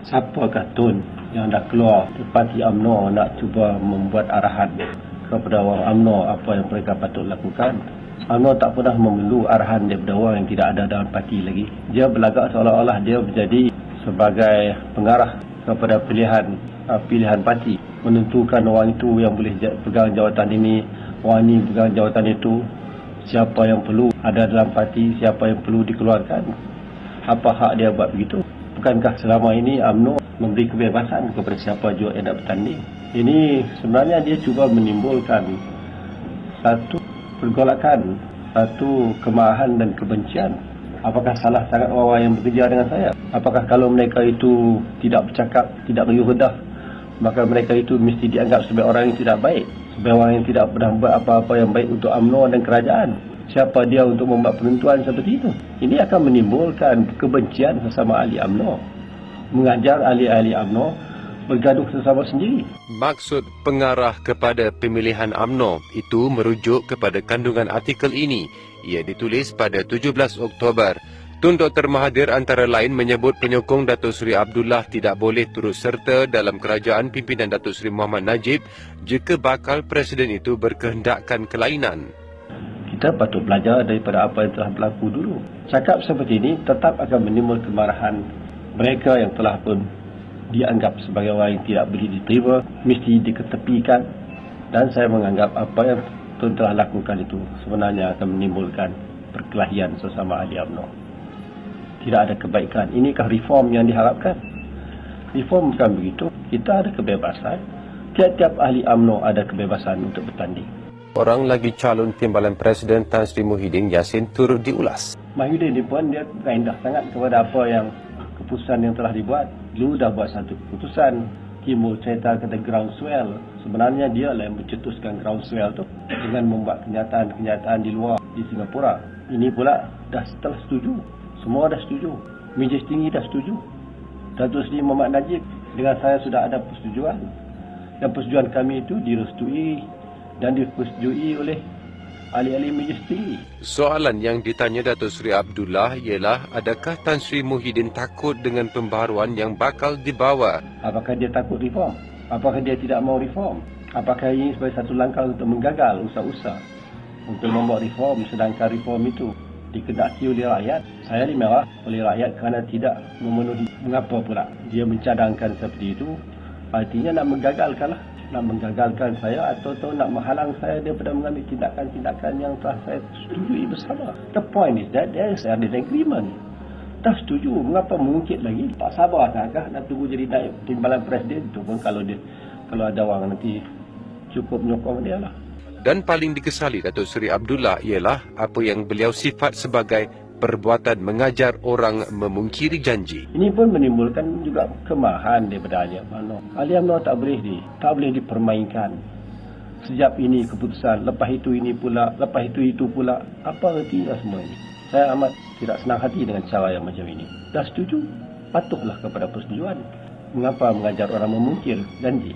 Siapakah Tun yang dah keluar parti UMNO nak cuba membuat arahan kepada orang UMNO apa yang mereka patut lakukan. UMNO tak pernah memerlu arahan daripada orang yang tidak ada dalam parti lagi. Dia berlagak seolah-olah dia menjadi sebagai pengarah kepada pilihan uh, pilihan parti menentukan orang itu yang boleh pegang jawatan ini, orang ini pegang jawatan itu, siapa yang perlu ada dalam parti, siapa yang perlu dikeluarkan. Apa hak dia buat begitu? Bukankah selama ini UMNO memberi kebebasan kepada siapa juga yang nak bertanding? Ini sebenarnya dia cuba menimbulkan satu pergolakan satu kemarahan dan kebencian. Apakah salah sangat orang yang bekerja dengan saya? Apakah kalau mereka itu tidak bercakap tidak riuh redah maka mereka itu mesti dianggap sebagai orang yang tidak baik sebagai orang yang tidak pernah buat apa-apa yang baik untuk UMNO dan kerajaan siapa dia untuk membuat penentuan seperti itu. Ini akan menimbulkan kebencian sesama ahli UMNO. Mengajar ahli-ahli UMNO bergaduh sesama sendiri. Maksud pengarah kepada pemilihan UMNO itu merujuk kepada kandungan artikel ini. Ia ditulis pada 17 Oktober. Tun Dr. Mahathir antara lain menyebut penyokong Datuk Seri Abdullah tidak boleh turut serta dalam kerajaan pimpinan Datuk Seri Muhammad Najib jika bakal presiden itu berkehendakkan kelainan kita patut belajar daripada apa yang telah berlaku dulu. Cakap seperti ini tetap akan menimbul kemarahan mereka yang telah pun dianggap sebagai orang yang tidak boleh diterima, mesti diketepikan dan saya menganggap apa yang Tun telah lakukan itu sebenarnya akan menimbulkan perkelahian sesama ahli UMNO. Tidak ada kebaikan. Inikah reform yang diharapkan? Reform bukan begitu. Kita ada kebebasan. Tiap-tiap ahli UMNO ada kebebasan untuk bertanding. Orang lagi calon timbalan Presiden Tan Sri Muhyiddin Yassin turut diulas. Muhyiddin ini pun dia rendah sangat kepada apa yang keputusan yang telah dibuat. Dulu dah buat satu keputusan. Timur cerita kata groundswell. Sebenarnya dia lah yang mencetuskan groundswell tu dengan membuat kenyataan-kenyataan di luar di Singapura. Ini pula dah setelah setuju. Semua dah setuju. Majlis tinggi dah setuju. Datuk Seri Muhammad Najib dengan saya sudah ada persetujuan. Dan persetujuan kami itu direstui dan dipersetujui oleh ahli-ahli majlis. Soalan yang ditanya Datuk Seri Abdullah ialah adakah Tan Sri Muhyiddin takut dengan pembaharuan yang bakal dibawa? Apakah dia takut reform? Apakah dia tidak mau reform? Apakah ini sebagai satu langkah untuk menggagal usaha-usaha untuk membuat reform sedangkan reform itu dikedaki oleh rakyat? Saya dimerah oleh rakyat kerana tidak memenuhi. Mengapa pula dia mencadangkan seperti itu? Artinya nak menggagalkanlah nak menggagalkan saya atau tahu nak menghalang saya daripada mengambil tindakan-tindakan yang telah saya setujui bersama. The point is that there is an agreement. Tak setuju. Mengapa mengungkit lagi? Tak sabar takah nak tunggu jadi naik timbalan presiden tu pun kalau dia kalau ada orang nanti cukup menyokong dia lah. Dan paling dikesali Datuk Seri Abdullah ialah apa yang beliau sifat sebagai perbuatan mengajar orang memungkiri janji. Ini pun menimbulkan juga kemarahan daripada ahli UMNO. Ahli UMNO tak boleh di, tak boleh dipermainkan. Sejak ini keputusan, lepas itu ini pula, lepas itu itu pula. Apa artinya semua ini? Saya amat tidak senang hati dengan cara yang macam ini. Dah setuju? Patuhlah kepada persetujuan. Mengapa mengajar orang memungkir janji?